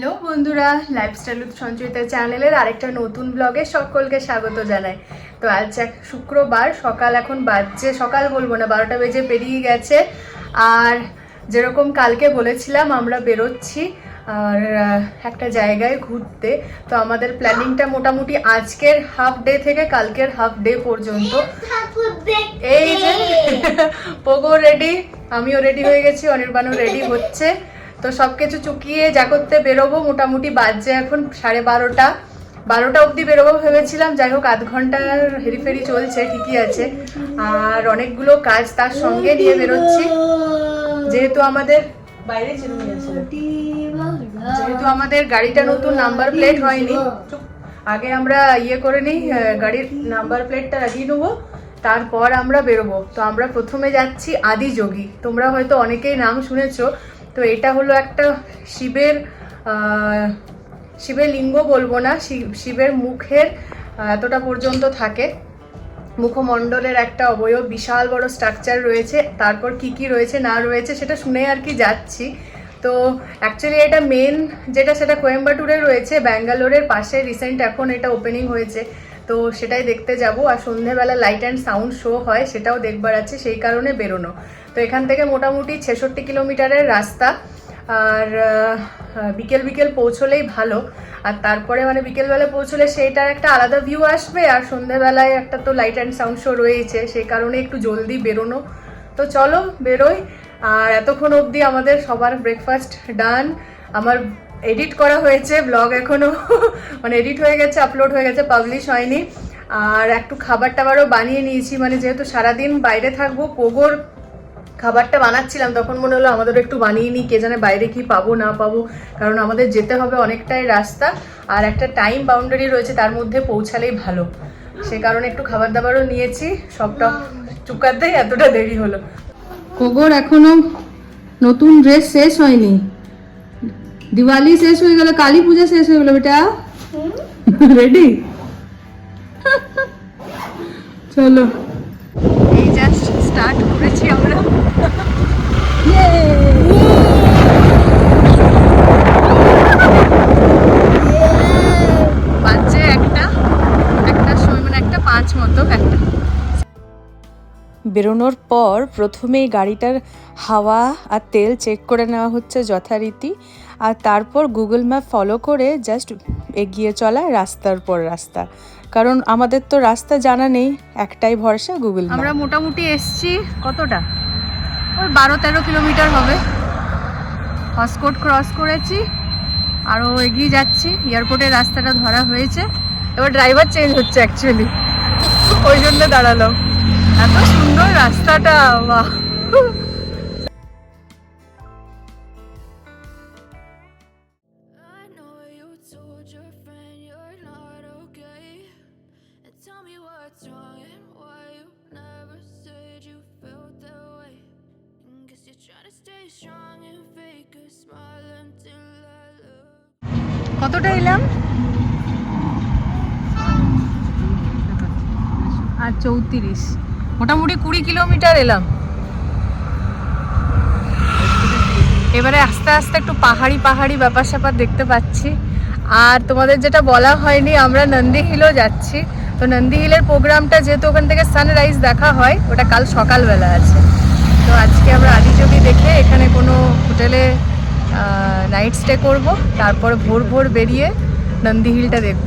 Hello বন্ধুরা lifestyle with Sanchayita চ্যানেলের আরেকটা নতুন ব্লগে সকলকে স্বাগত জানাই। তো আজ এক শুক্রবার, সকাল এখন বাজছে, সকাল বলব না, বারোটা বেজে পেরিয়ে গেছে। আর যেরকম কালকে বলেছিলাম, আমরা বেরোচ্ছি আর একটা জায়গায় ঘুরতে। তো আমাদের প্ল্যানিংটা মোটামুটি আজকের হাফ ডে থেকে কালকের হাফ ডে পর্যন্ত। এই যে, পোগো রেডি আমিও রেডি হয়ে গেছি, অনির্বাণও রেডি হচ্ছে। তো সবকিছু চুকিয়ে যা করতে বেরোবো, মোটামুটি বাজছে এখন সাড়ে বারোটা। বারোটা অবধি বেরোবো ভেবেছিলাম, যাই হোক আধ ঘণ্টার হেরিফেরি চলছে, ঠিকই আছে। আর অনেকগুলো কাজ তার সঙ্গে নিয়ে বেরোচ্ছি। যেহেতু আমাদের বাইরে যেহেতু আমাদের গাড়িটা নতুন নাম্বার প্লেট হয়নি আগে আমরা ইয়ে করে নিই গাড়ির নাম্বার প্লেটটা লাগিয়ে নেব, তারপর আমরা বেরোবো। তো আমরা প্রথমে যাচ্ছি আদিযোগী তোমরা হয়তো অনেকেই নাম শুনেছো তো এটা হলো একটা শিবের শিবের লিঙ্গ বলব না শিবের মুখের এতটা পর্যন্ত থাকে। মুখমণ্ডলের একটা অবয়ব, বিশাল বড় স্ট্রাকচার রয়েছে। তারপর কি কি রয়েছে, না রয়েছে, সেটা শুনে আর কি যাচ্ছি। তো অ্যাকচুয়ালি এটা মেন যেটা, সেটা কোয়েম্বাটুরে রয়েছে। ব্যাঙ্গালোরের পাশে রিসেন্ট এখন এটা ওপেনিং হয়েছে। তো সেটাই দেখতে যাব। আর সন্ধেবেলা লাইট অ্যান্ড সাউন্ড শো হয়, সেটাও দেখবার আছে, সেই কারণে বেরোনো। তো এখান থেকে মোটামুটি ছেষট্টি কিলোমিটারের রাস্তা। আর বিকেল বিকেল পৌঁছলেই ভালো। আর তারপরে মানে বিকেলবেলা পৌঁছলে সেইটার একটা আলাদা ভিউ আসবে। আর সন্ধেবেলায় একটা তো লাইট অ্যান্ড সাউন্ড শো রয়েছে সেই কারণে একটু জলদি বেরোনো। তো চলো, বেরোই। আর এতক্ষণ অবধি আমাদের সবার ব্রেকফাস্ট ডান আমার এডিট করা হয়েছে ব্লগ এখনও মানে এডিট হয়ে গেছে আপলোড হয়ে গেছে পাবলিশ হয়নি। আর একটু খাবার টাবারও বানিয়ে নিয়েছি মানে যেহেতু সারাদিন বাইরে থাকব পোগোর খাবারটা বানাচ্ছিলাম তখন মনে হলো আমাদের একটু বানিয়ে নিই কে জানে বাইরে কি পাবো না পাবো কারণ আমাদের যেতে হবে অনেকটাই রাস্তা। আর একটা টাইম বাউন্ডারি রয়েছে তার মধ্যে পৌঁছালেই ভালো। সে কারণে একটু খাবার দাবারও নিয়েছি সবটা চুকাতেই এতটা দেরি হলো। কোগোর এখনও নতুন ড্রেস শেষ হয়নি। দিওয়ালি শেষ হয়ে গেল কালী পূজা শেষ হয়ে গেল বেটা। রেডি চলো। এই জাস্ট স্টার্ট করেছি আমরা বাজছে একটা একটা সময় মানে একটা পাঁচ মতো একটা বেরোনোর পর প্রথমেই গাড়িটার হাওয়া আর তেল চেক করে নেওয়া হচ্ছে যথারীতি। আর তারপর গুগল ম্যাপ ফলো করে জাস্ট এগিয়ে চলা রাস্তার পর রাস্তা। কারণ আমাদের তো রাস্তা জানা নেই, একটাই ভরসা গুগল আমরা মোটামুটি এসছি কতটা? ওই বারো তেরো কিলোমিটার হবে। হসকোট ক্রস করেছি আরও এগিয়ে যাচ্ছি। এয়ারপোর্টের রাস্তাটা ধরা হয়েছে। এবার ড্রাইভার চেঞ্জ হচ্ছে অ্যাকচুয়ালি ওই জন্য দাঁড়ালাম। এত সুন্দর রাস্তাটা বাহ. কতটা এলাম আর চৌত্রিশ মোটামুটি কুড়ি কিলোমিটার এলাম। এবারে আস্তে আস্তে একটু পাহাড়ি পাহাড়ি ব্যাপার স্যাপার দেখতে পাচ্ছি। আর তোমাদের যেটা বলা হয়নি, আমরা নন্দী হিলও যাচ্ছি। তো নন্দী হিলের প্রোগ্রামটা যেহেতু ওখান থেকে সানরাইজ দেখা হয়, ওটা কাল সকালবেলা আছে। তো আজকে আমরা আদিযোগী দেখে এখানে কোনো হোটেলে নাইট স্টে করব। তারপর ভোর ভোর বেরিয়ে নন্দী হিলটা দেখব।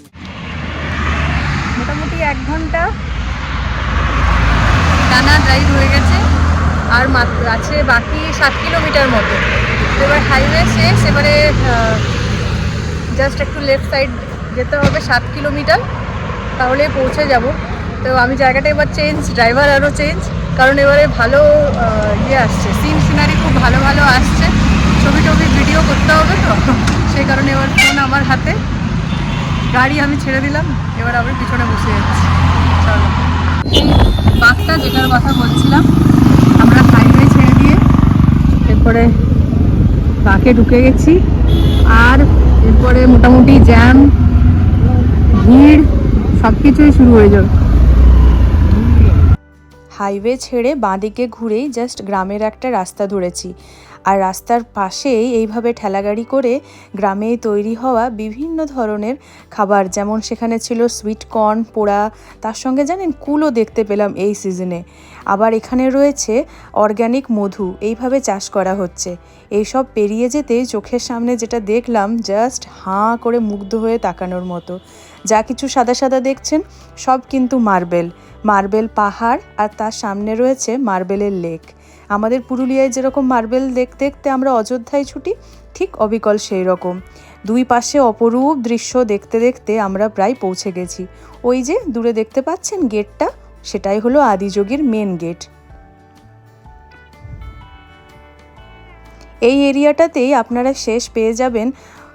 এক ঘণ্টা। টানা ড্রাইভ হয়ে গেছে। আর মাত্র আছে বাকি সাত কিলোমিটার মতো। এবার হাইওয়ে শেষ, এবারে জাস্ট একটু লেফট সাইড যেতে হবে সাত কিলোমিটার। তাহলে পৌঁছে যাব। তো আমি জায়গাটা এবার চেঞ্জ ড্রাইভার আরও চেঞ্জ কারণ এবারে ভালো ইয়ে আসছে। সিন সিনারি খুব ভালো ভালো আসছে। ছবি টবি ভিডিও করতে হবে তো। সেই কারণে এবার ফোন আমার হাতে। গাড়ি আমি ছেড়ে দিলাম, এবার আবার পিছনে বসে যাচ্ছি। চলো। বাসটা যেটার কথা বলছিলাম, আমরা হাইওয়ে ছেড়ে দিয়ে এরপরে বাঁকে ঢুকে গেছি। আর এরপরে মোটামুটি জ্যাম ভিড় সব কিছুই শুরু হয়ে যাবে। হাইওয়ে ছেড়ে বাঁদিকে ঘুরেই জাস্ট গ্রামের একটা রাস্তা ধরেছি। আর রাস্তার পাশেই এইভাবে ঠেলাগাড়ি করে গ্রামে তৈরি হওয়া বিভিন্ন ধরনের খাবার, যেমন সেখানে ছিল সুইট কর্ন পোড়া, তার সঙ্গে জানেন কুলও দেখতে পেলাম এই সিজনে আবার এখানে রয়েছে অর্গ্যানিক মধু, এইভাবে চাষ করা হচ্ছে। এইসব পেরিয়ে যেতে চোখের সামনে যেটা দেখলাম, জাস্ট হাঁ করে মুগ্ধ হয়ে তাকানোর মতো। যা কিছু সাদা সাদা দেখছেন, সব কিন্তু মার্বেল। মার্বেল পাহাড় আর তার সামনে রয়েছে মার্বেলের লেক। আমাদের পুরুলিয়ায় যেরকম মার্বেল দেখতে দেখতে আমরা অযোধ্যায় ছুটি, ঠিক অবিকল সেই রকম দুই পাশে অপরূপ দৃশ্য দেখতে দেখতে আমরা প্রায় পৌঁছে গেছি। ওই যে, দূরে দেখতে পাচ্ছেন গেটটা? সেটাই হলো আদিযোগীর মেন গেট এই এরিয়াটাতেই আপনারা শেষ পেয়ে যাবেন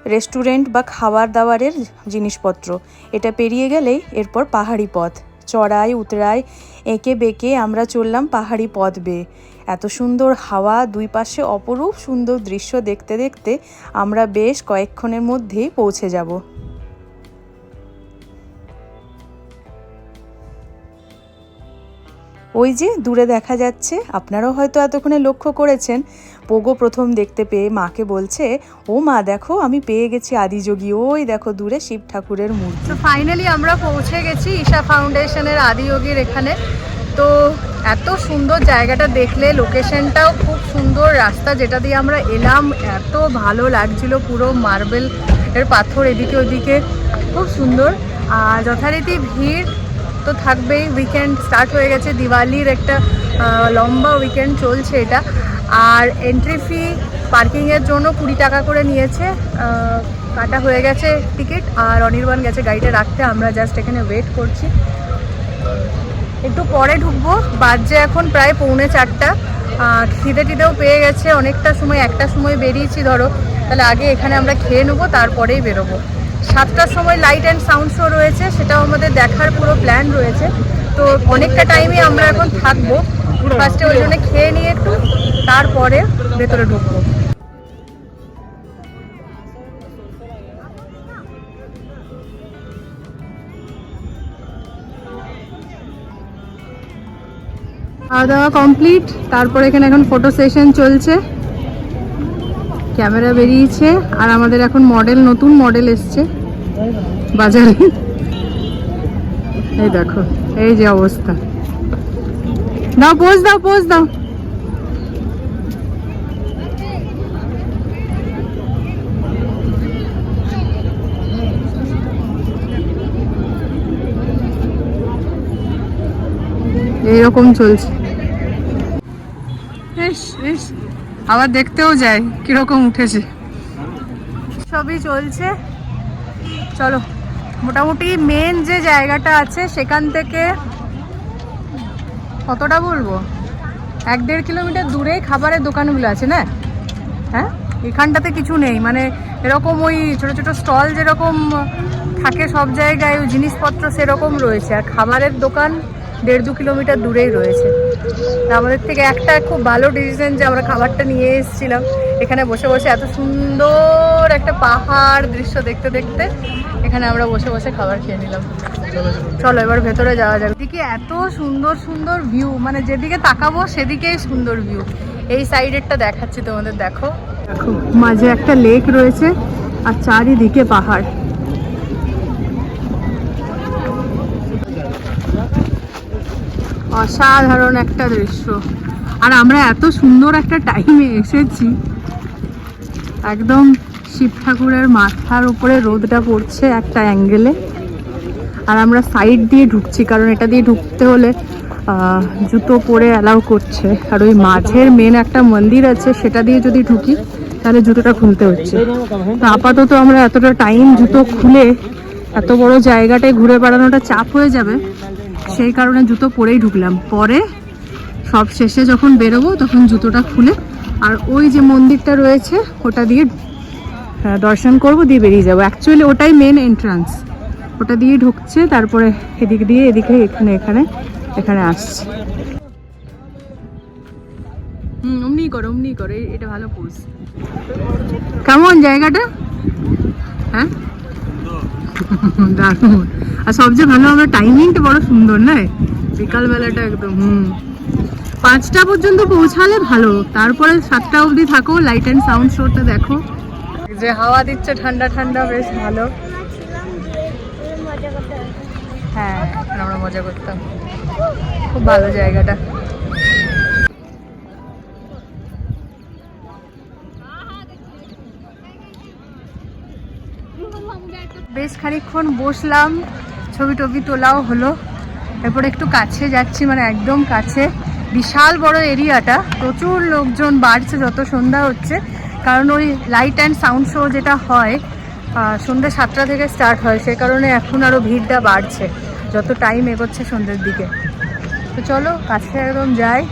রেস্টুরেন্ট বা খাবার দাবারের জিনিসপত্র। এটা পেরিয়ে গেলেই এরপর পাহাড়ি পথ। চড়াই, উতরাই, এঁকে বেঁকে আমরা চললাম পাহাড়ি পথ বেয়ে। এত সুন্দর হাওয়া দুই পাশে অপরূপ সুন্দর দৃশ্য দেখতে দেখতে আমরা বেশ কয়েকক্ষণের মধ্যেই পৌঁছে যাব। ওই যে দূরে দেখা যাচ্ছে, আপনারাও হয়তো এতক্ষণে লক্ষ্য করেছেন। পোগো প্রথম দেখতে পেয়ে মাকে বলছে, ও মা, দেখো আমি পেয়ে গেছি আদিযোগী ওই দেখো দূরে শিব ঠাকুরের মূর্তি। ফাইনালি আমরা পৌঁছে গেছি ঈশা ফাউন্ডেশনের আদিযোগীর এখানে। তো এত সুন্দর জায়গাটা দেখলে লোকেশনটাও খুব সুন্দর। রাস্তা যেটা দিয়ে আমরা এলাম, এত ভালো লাগছিল পুরো মার্বেল এর পাথর এদিকে ওদিকে, খুব সুন্দর। আর যথারীতি ভিড় তো থাকবেই। উইকেন্ড স্টার্ট হয়ে গেছে। দিওয়ালির একটা লম্বা উইকেন্ড চলছে এটা। আর এন্ট্রি ফি পার্কিংয়ের জন্য কুড়ি টাকা করে নিয়েছে। কাটা হয়ে গেছে টিকিট আর অনির্বাণ গেছে গাড়িটা রাখতে। আমরা জাস্ট এখানে ওয়েট করছি। একটু পরে ঢুকবো। বাজে এখন প্রায় পৌনে চারটা। খিদে টিদেও পেয়ে গেছে। অনেকটা সময়, একটা সময় বেরিয়েছি ধরো। তাহলে আগে এখানে আমরা খেয়ে নেব, তারপরেই বেরোবো। সাতটার সময় লাইট অ্যান্ড সাউন্ড শো রয়েছে, সেটাও আমাদের দেখার পুরো প্ল্যান রয়েছে। তো অনেকটা টাইমে আমরা এখন থাকব। ফার্স্টে ওই জন্য খেয়ে নিয়ে একটু, তারপরে ভেতরে ঢুকবো। খাওয়া দাওয়া কমপ্লিট তারপরে এখানে এখন ফটো সেশন চলছে। ক্যামেরা বেরিয়েছে আর আমাদের এখন মডেল নতুন মডেল এসছে বাজারে। এই দেখো, এই যে অবস্থা। দাও পোজ দাও পোজ দাও। এইরকম চলছে। আবার দেখতেও যাই, কীরকম উঠেছে। সবই চলছে। চলো, মোটামুটি মেন যে জায়গাটা আছে, সেখান থেকে কতটা বলব? এক দেড় কিলোমিটার দূরে খাবারের দোকানগুলো আছে, না? হ্যাঁ? এখানটাতে কিছু নেই মানে এরকম ওই ছোট ছোট স্টল যেরকম থাকে সব জায়গায়, ওই জিনিসপত্র সেরকম রয়েছে। আর খাবারের দোকান দেড় দু কিলোমিটার দূরেই রয়েছে। আমাদের থেকে একটা খুব ভালো ডিসিশন যে আমরা খাবারটা নিয়ে এসেছিলাম। এখানে বসে বসে এত সুন্দর একটা পাহাড় দৃশ্য দেখতে দেখতে এখানে আমরা বসে বসে খাবার খেয়ে নিলাম। চলো এবার ভেতরে যাওয়া যাবে এদিকে এত সুন্দর সুন্দর ভিউ মানে যেদিকে তাকাবো সেদিকেই সুন্দর ভিউ এই সাইডেরটা দেখাচ্ছি তোমাদের দেখো। দেখো মাঝে একটা লেক রয়েছে আর চারিদিকে পাহাড়। অসাধারণ একটা দৃশ্য। আর আমরা এত সুন্দর একটা টাইমে এসেছি। একদম শিব ঠাকুরের মাথার উপরে রোদটা পড়ছে একটা অ্যাঙ্গেলে আর আমরা সাইড দিয়ে ঢুকছি, কারণ এটা দিয়ে ঢুকতে হলে জুতো পরে অ্যালাউ করছে। আর ওই মাঝের মেন একটা মন্দির আছে, সেটা দিয়ে যদি ঢুকি, তাহলে জুতোটা খুলতে হচ্ছে। তো আপাতত আমরা এতটা টাইম জুতো খুলে এত বড় জায়গাটায় ঘুরে বেড়ানোটা চাপ হয়ে যাবে। সেই কারণে জুতো পরেই ঢুকলাম। পরে সব শেষে যখন বেরোবো তখন জুতোটা খুলে আর ওই যে মন্দিরটা রয়েছে, ওটা দিয়ে দর্শন করব, দিয়ে বেরিয়ে যাব। অ্যাকচুয়ালি ওটাই মেন এন্ট্রান্স ওটা দিয়ে ঢুকছে, তারপরে এদিক দিয়ে, এদিকে এখানে এখানে এখানে আসছে। হুম করো, অমনি করো এটা ভালো কেমন জায়গাটা? হ্যাঁ? দারুণ। আর সবচেয়ে ভালো আমরা টাইমিংটা বড় সুন্দর না বিকালবেলাটা একদম, হুম। পাঁচটা পর্যন্ত পৌঁছালে ভালো, তারপরে সাতটা অবধি থাকো লাইট অ্যান্ড সাউন্ড শোটা দেখো। যে হাওয়া দিচ্ছে, ঠান্ডা ঠান্ডা, বেশ ভালো। হ্যাঁ আমরা মজা করতাম। খুব ভালো জায়গাটা। বেশ খানিকক্ষণ বসলাম ছবি টবি তোলাও হলো। এরপর একটু কাছে যাচ্ছি মানে একদম কাছে। বিশাল বড় এরিয়াটা, প্রচুর লোকজন বাড়ছে যত সন্ধ্যা হচ্ছে। কারণ ওই লাইট অ্যান্ড সাউন্ড শো যেটা হয় সন্ধ্যে সাতটা থেকে স্টার্ট হয়, সে কারণে এখন আরও ভিড়টা বাড়ছে, যত টাইম এগোচ্ছে সন্ধ্যের দিকে। তো চলো, কাছে একদম যাই।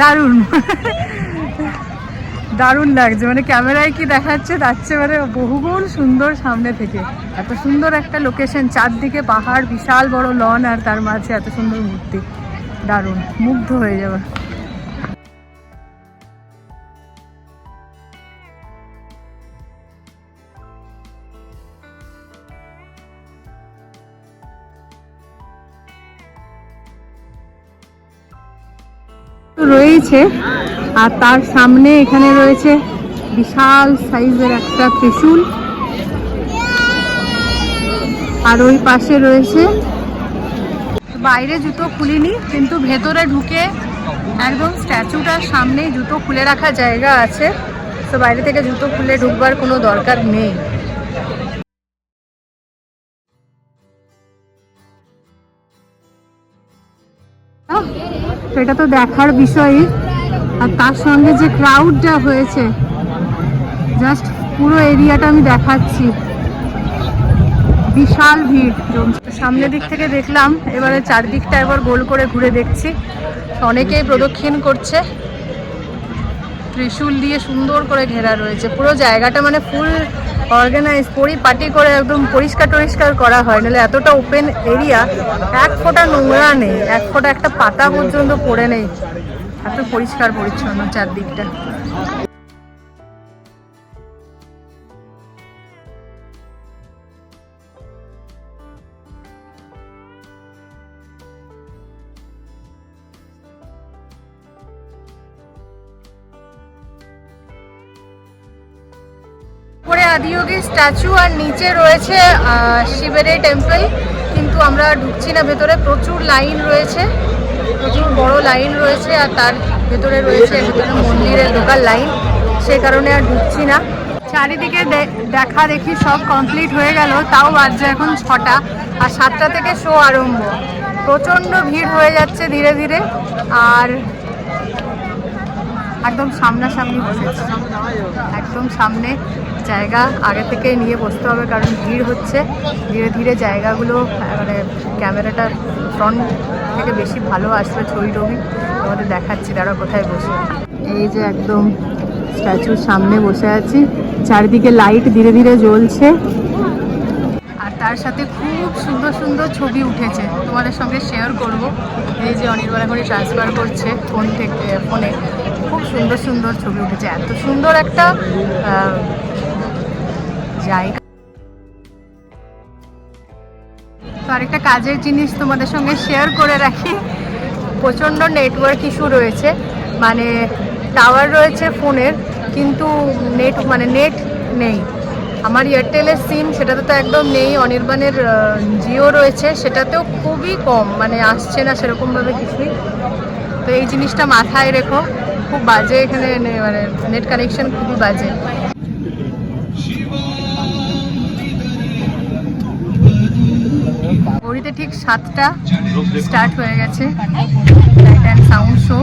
দারুণ। দারুণ লাগছে। মানে ক্যামেরায় কি দেখাচ্ছে চেয়ে মানে বহুগুণ সুন্দর সামনে থেকে। এত সুন্দর একটা লোকেশন চারদিকে পাহাড়, বিশাল বড় লন আর তার মাঝে এত সুন্দর মূর্তি। দারুণ, মুগ্ধ হয়ে যাবে রয়েছে। আর তার সামনে এখানে রয়েছে বিশাল সাইজের একটা ত্রিশূল। আর ওই পাশে রয়েছে বাইরে জুতো খুলিনি, কিন্তু ভেতরে ঢুকে একদম স্ট্যাচুটার সামনেই জুতো খুলে রাখার জায়গা আছে। তো বাইরে থেকে জুতো খুলে ঢুকবার কোনো দরকার নেই। এটা তো দেখার বিষয়ই। আর তার সঙ্গে যে ক্রাউডটা হয়েছে জাস্ট পুরো এরিয়াটা আমি দেখাচ্ছি। বিশাল ভিড় সামনের দিক থেকে দেখলাম, এবারে চারদিকটা এবার গোল করে ঘুরে দেখছি। অনেকেই প্রদক্ষিণ করছে। ত্রিশূল দিয়ে সুন্দর করে ঘেরা রয়েছে। পুরো জায়গাটা মানে ফুল অর্গানাইজ পরিপাটি করে একদম পরিষ্কার টরিষ্কার করা হয়। নাহলে এতটা ওপেন এরিয়া এক ফোঁটা নোংরা নেই, এক ফোঁটা একটা পাতা পর্যন্ত পড়ে নেই। এত পরিষ্কার পরিচ্ছন্ন চারদিকটা। উপরে আদিযোগীর স্ট্যাচু আর নিচে রয়েছে শিবের টেম্পল কিন্তু আমরা ঢুকছি না ভেতরে, প্রচুর লাইন রয়েছে। প্রচুর বড় লাইন রয়েছে আর তার ভেতরে রয়েছে ভেতরে মন্দিরের ঢোকার লাইন সে কারণে আর ঢুকছি না। চারিদিকে দেখা দেখি সব কমপ্লিট হয়ে গেল, তাও বাজছে এখন ছটা আর সাতটা থেকে শো আরম্ভ। প্রচণ্ড ভিড় হয়ে যাচ্ছে ধীরে ধীরে আর একদম সামনাসামনি বসেছি। একদম সামনে জায়গা আগে থেকে নিয়ে বসতে হবে, কারণ ভিড় হচ্ছে। ধীরে ধীরে জায়গাগুলো মানে ক্যামেরাটা ফ্রন্ট থেকে বেশি ভালো আসবে ছবি টবি। তোমাদের দেখাচ্ছি তারা কোথায় বসে এই যে একদম স্ট্যাচুর সামনে বসে আছি। চারিদিকে লাইট ধীরে ধীরে জ্বলছে। আর তার সাথে খুব সুন্দর সুন্দর ছবি উঠেছে। তোমাদের সঙ্গে শেয়ার করব। এই যে অনির্বাণ এখন ট্রান্সফার করছে ফোন থেকে ফোনে খুব সুন্দর সুন্দর ছবি উঠেছে। এত সুন্দর একটা জায়গা তো আরেকটা কাজের জিনিস তোমাদের সঙ্গে শেয়ার করে রাখি। প্রচণ্ড নেটওয়ার্ক ইস্যু রয়েছে। মানে টাওয়ার রয়েছে ফোনের, কিন্তু নেট মানে নেট নেই। আমার এয়ারটেলের সিম সেটাতে তো একদম নেই, অনির্বাণের জিও রয়েছে, সেটাতেও খুবই কম মানে আসছে না সেরকমভাবে কিছুই। তো এই জিনিসটা মাথায় রেখো, খুব বাজে এখানে মানে নেট কানেকশন খুবই বাজে। ঘড়িতে ঠিক সাতটা স্টার্ট হয়ে গেছে। Light and sound show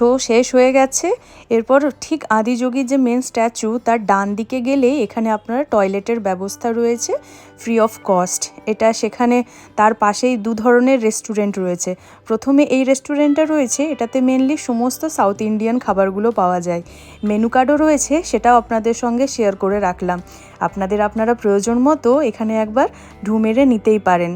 show শেষ হয়ে গেছে। এরপর ঠিক আদিযোগীর যে মেন স্ট্যাচু তার ডান দিকে গেলে এখানে আপনার টয়লেটের ব্যবস্থা রয়েছে ফ্রি অফ কস্ট এটা সেখানে তার পাশেই দু ধরনের রেস্টুরেন্ট রয়েছে। প্রথমে এই রেস্টুরেন্টটা রয়েছে, এটাতে মেনলি সমস্ত সাউথ ইন্ডিয়ান খাবারগুলো পাওয়া যায়। মেনু কার্ডও রয়েছে, সেটাও আপনাদের সঙ্গে শেয়ার করে রাখলাম। আপনাদের আপনারা প্রয়োজন মতো এখানে একবার ঢু মেরে নিতেই পারেন।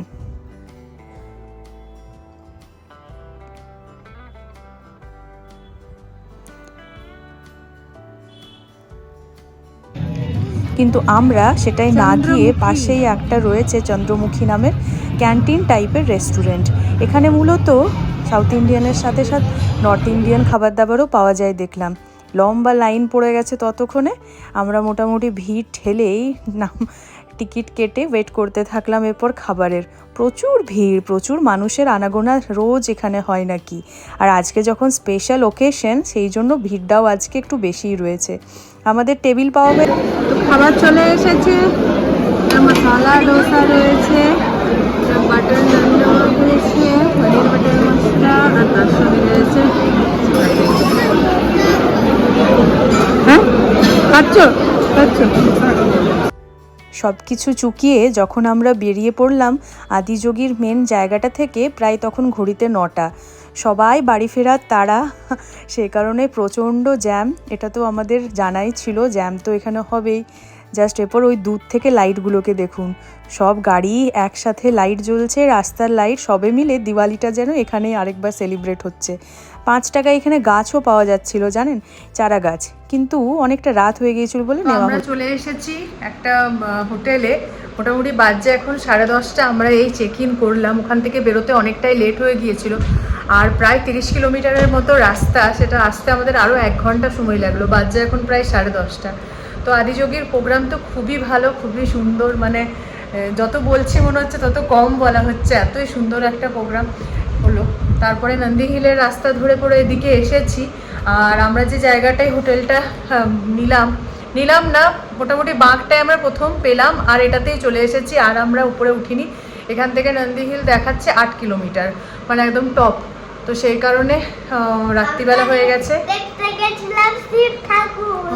কিন্তু আমরা সেটাই না দিয়ে পাশেই একটা রয়েছে চন্দ্রমুখী নামের ক্যান্টিন টাইপের রেস্টুরেন্ট। এখানে মূলত সাউথ ইন্ডিয়ানের সাথে সাথে নর্থ ইন্ডিয়ান খাবার দাবারও পাওয়া যায় দেখলাম। লম্বা লাইন পড়ে গেছে ততক্ষণে। আমরা মোটামুটি ভিড় ঠেলেই নাম টিকিট কেটে ওয়েট করতে থাকলাম এরপর খাবারের। প্রচুর ভিড়, প্রচুর মানুষের আনাগোনা রোজ এখানে হয় নাকি? আর আজকে যখন স্পেশাল ওকেশন সেই জন্য ভিড়টাও আজকে একটু বেশিই রয়েছে। আমাদের টেবিল পাওয়া তো খাবার চলে এসেছে। মশলা ডোসা রয়েছে। বাটার পনির বাটার মশলা আর তার সঙ্গে রয়েছে। হ্যাঁ? খাচ্ছ খাচ্ছ সব কিছু চুকিয়ে যখন আমরা বেরিয়ে পড়লাম আদিযোগীর মেন জায়গাটা থেকে প্রায় তখন ঘড়িতে নটা। সবাই বাড়ি ফেরার তারা সে কারণে প্রচণ্ড জ্যাম এটা তো আমাদের জানাই ছিল জ্যাম তো এখানে হবেই। জাস্ট এরপর ওই দূর থেকে লাইটগুলোকে দেখুন। সব গাড়ি একসাথে লাইট জ্বলছে রাস্তার লাইট সবে মিলে দিওয়ালিটা যেন এখানেই আরেকবার সেলিব্রেট হচ্ছে। পাঁচ টাকা এখানে গাছও পাওয়া যাচ্ছিল জানেন? চারা গাছ। কিন্তু অনেকটা রাত হয়ে গিয়েছিল বলে নেওয়া আমরা চলে এসেছি একটা হোটেলে। মোটামুটি বাজছে এখন সাড়ে দশটা আমরা এই চেক ইন করলাম। ওখান থেকে বেরোতে অনেকটাই লেট হয়ে গিয়েছিল। আর প্রায় তিরিশ কিলোমিটারের মতো রাস্তা সেটা আসতে আমাদের আরও এক ঘণ্টা সময় লাগল। বাজছে এখন প্রায় সাড়ে দশটা। তো আদিযোগীর প্রোগ্রাম তো খুবই ভালো, খুবই সুন্দর মানে যত বলছি মনে হচ্ছে তত কম বলা হচ্ছে, এতই সুন্দর একটা প্রোগ্রাম হলো। তারপরে নন্দী হিলের রাস্তা ধরে পরে এদিকে এসেছি, আর আমরা যে জায়গাটায় হোটেলটা নিলাম নিলাম না, মোটামুটি বাঁকটায় আমরা প্রথম পেলাম, আর এটাতেই চলে এসেছি, আর আমরা উপরে উঠিনি। এখান থেকে নন্দী হিল দেখাচ্ছে আট কিলোমিটার মানে একদম টপ তো সেই কারণে রাত্রিবেলা হয়ে গেছে।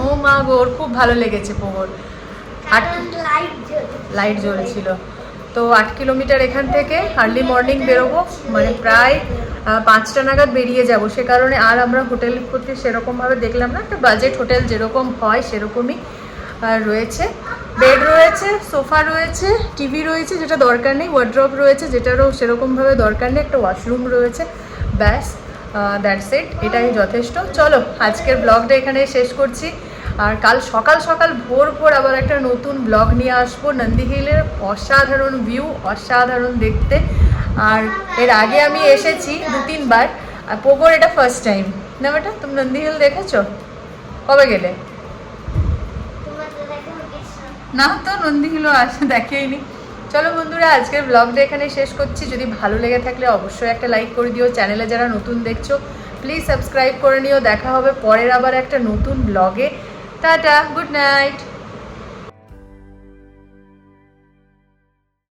ও মা গো ওর খুব ভালো লেগেছে পোগর আট লাইট জ্বলে লাইট জ্বলছিল। তো আট কিলোমিটার এখান থেকে আর্লি মর্নিং বেরোবো মানে প্রায় পাঁচটা নাগাদ বেরিয়ে যাব। সে কারণে আর আমরা হোটেল করতে সেরকমভাবে দেখলাম না একটা বাজেট হোটেল যেরকম হয় সেরকমই রয়েছে। বেড রয়েছে সোফা রয়েছে টিভি রয়েছে যেটা দরকার নেই ওয়ার্ড্রপ রয়েছে যেটারও সেরকমভাবে দরকার নেই একটা ওয়াশরুম রয়েছে। ব্যাস দ্যাটস ইট এটাই যথেষ্ট। চলো আজকের ব্লগটা এখানে শেষ করছি। আর কাল সকাল সকাল ভোর ভোর আবার একটা নতুন ব্লগ নিয়ে আসব নন্দী হিলের অসাধারণ ভিউ অসাধারণ দেখতে। আর এর আগে আমি এসেছি দু তিনবার। আর পোগোর এটা ফার্স্ট টাইম না বেটা তুমি নন্দী হিল দেখেছ? কবে গেলে? না তো নন্দী হিলও আসে দেখেইনি চলো বন্ধুরা, আজকের ব্লগটা এখানে শেষ করছি। যদি ভালো লেগে থাকলে অবশ্যই একটা লাইক করে দিও। চ্যানেলে যারা নতুন দেখছ প্লিজ সাবস্ক্রাইব করে নিও। দেখা হবে পরের আবার একটা নতুন ব্লগে টাটা গুড নাইট